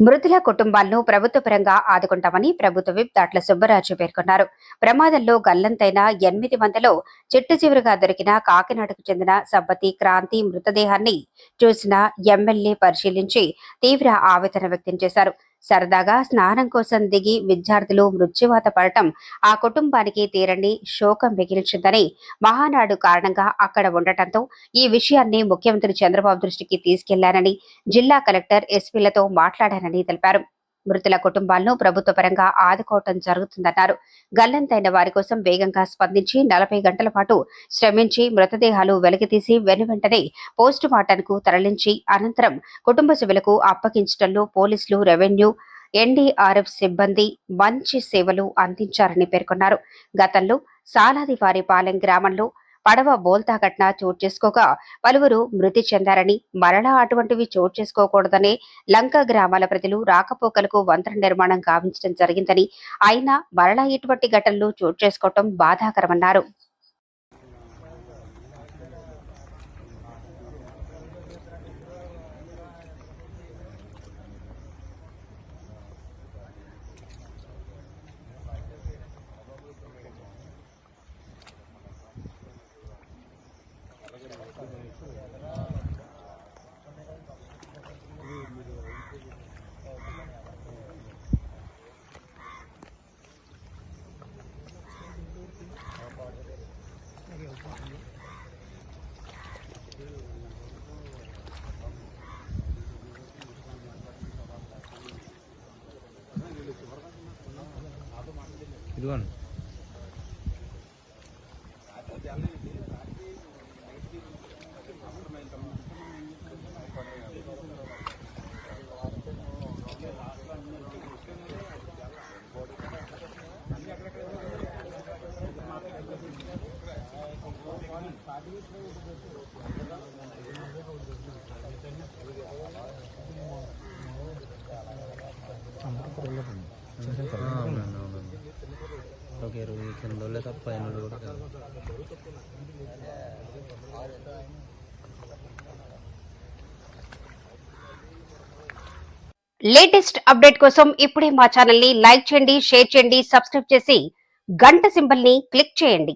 మృతుల కుటుంబాలను ప్రభుత్వ పరంగా ఆదుకుంటామని ప్రభుత్వ విప్ దాట్ల సుబ్బరాజు పేర్కొన్నారు. ప్రమాదంలో గల్లంతైన ఎనిమిది మందిలో చిట్టు చివరిగా దొరికిన కాకినాడకు చెందిన సబ్బతి క్రాంతి మృతదేహాన్ని చూసిన ఎమ్మెల్యే పరిశీలించి తీవ్ర ఆవేదన వ్యక్తం చేశారు. సరదాగా స్నానం కోసం దిగి విద్యార్థులు మృత్యువాత పడటం ఆ కుటుంబానికి తీరని శోకం మిగిల్చిందని మహానాడు కారణంగా అక్కడ ఉండటంతో ఈ విషయాన్ని ముఖ్యమంత్రి చంద్రబాబు దృష్టికి తీసుకెళ్ళానని జిల్లా కలెక్టర్ ఎస్పీలతో మాట్లాడానని తెలిపారు. మృతుల కుటుంబాలను ప్రభుత్వ పరంగా ఆదుకోవటం జరుగుతుందన్నారు. గల్లంతైన వారి కోసం వేగంగా స్పందించి నలభై గంటల పాటు శ్రమించి మృతదేహాలు వెలికితీసి వెనువెంటనే పోస్టు మార్టానికి తరలించి అనంతరం కుటుంబ సభ్యులకు అప్పగించడంలో పోలీసులు రెవెన్యూ ఎన్డీఆర్ఎఫ్ సిబ్బంది మంచి సేవలు అందించారని పేర్కొన్నారు. గతంలో సాలాదివారిపాలెం గ్రామంలో పడవ బోల్తా ఘటన చోటు చేసుకోగా. పలువురు మృతి చెందారని మరలా అటువంటివి చోటు చేసుకోకూడదనే లంక గ్రామాల ప్రజలు రాకపోకలకు వంతెన నిర్మాణం గావించడం జరిగిందని అయినా మరలా ఇటువంటి ఘటనలు చోటు చేసుకోవటం బాధాకరమన్నారు. ఇదిగోండి ఒక ఇరవై కింద తప్ప పైన కూడా లేటెస్ట్ అప్డేట్ కోసం ఇప్పుడే మా ఛానల్ని లైక్ చేయండి షేర్ చేయండి సబ్స్క్రైబ్ చేసి గంట సింబల్ని క్లిక్ చేయండి.